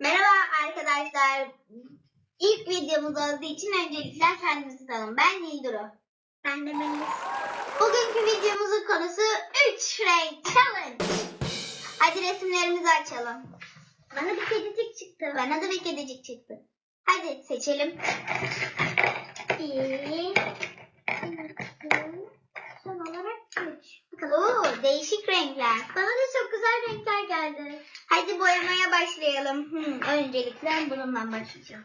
Merhaba arkadaşlar. İlk videomuz olduğu için öncelikle kendimizi tanım. Ben Nilduru. Ben de Melis. Bugünkü videomuzun konusu 3 renk challenge. Hadi resimlerimizi açalım. Bana bir kedicik çıktı. Bana da bir kedicik çıktı. Hadi seçelim. Bir, son olarak üç. Oo, değişik renkler. Bana da çok güzel renkler geldi. Boyamaya başlayalım. Hmm, öncelikle bununla başlayacağım.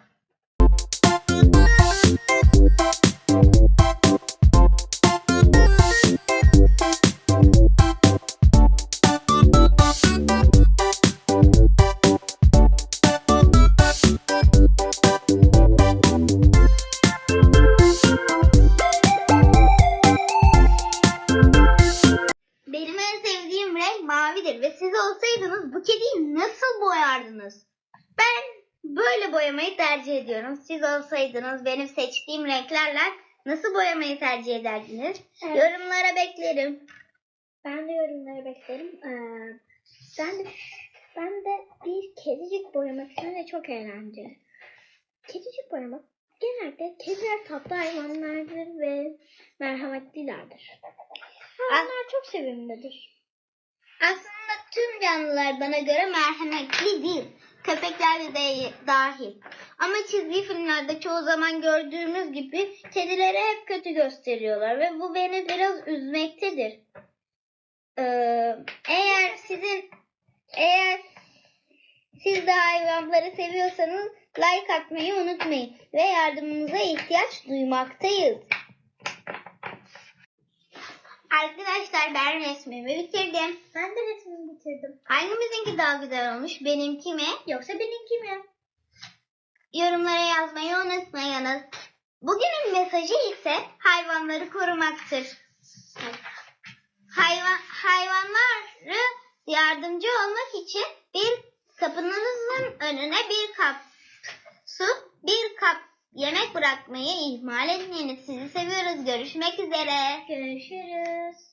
Olsaydınız bu kediyi nasıl boyardınız? Ben böyle boyamayı tercih ediyorum. Siz olsaydınız benim seçtiğim renklerle nasıl boyamayı tercih ederdiniz? Evet. Yorumlara beklerim. Ben de yorumları beklerim. Ee, ben de ben de bir kedicik boyamak istiyorum ve çok eğlenceli. Kedicik boyamak genelde kediler tatlı hayvanlardır ve merhametlilerdir. Hayvanlar çok sevimlidir. Aslında tüm canlılar bana göre merhametli değil. Köpekler de dahil. Ama çizgi filmlerde çoğu zaman gördüğümüz gibi kedileri hep kötü gösteriyorlar ve bu beni biraz üzmektedir. Ee, eğer sizin eğer siz de hayvanları seviyorsanız like atmayı unutmayın ve yardımınıza ihtiyaç duymaktayız. Arkadaşlar ben resmimi bitirdim. Ben de resmimi bitirdim. Hangimizinki daha güzel olmuş? Benimki mi? Yoksa benimki mi? Yorumlara yazmayı unutmayınız. Bugünün mesajı ise hayvanları korumaktır. Hayvan, hayvanları yardımcı olmak için bir kapınızın önüne bir kap su, bir kap yemek bırakmayı ihmal etmeyiniz. Sizi seviyoruz. Görüşmek üzere. Görüşürüz.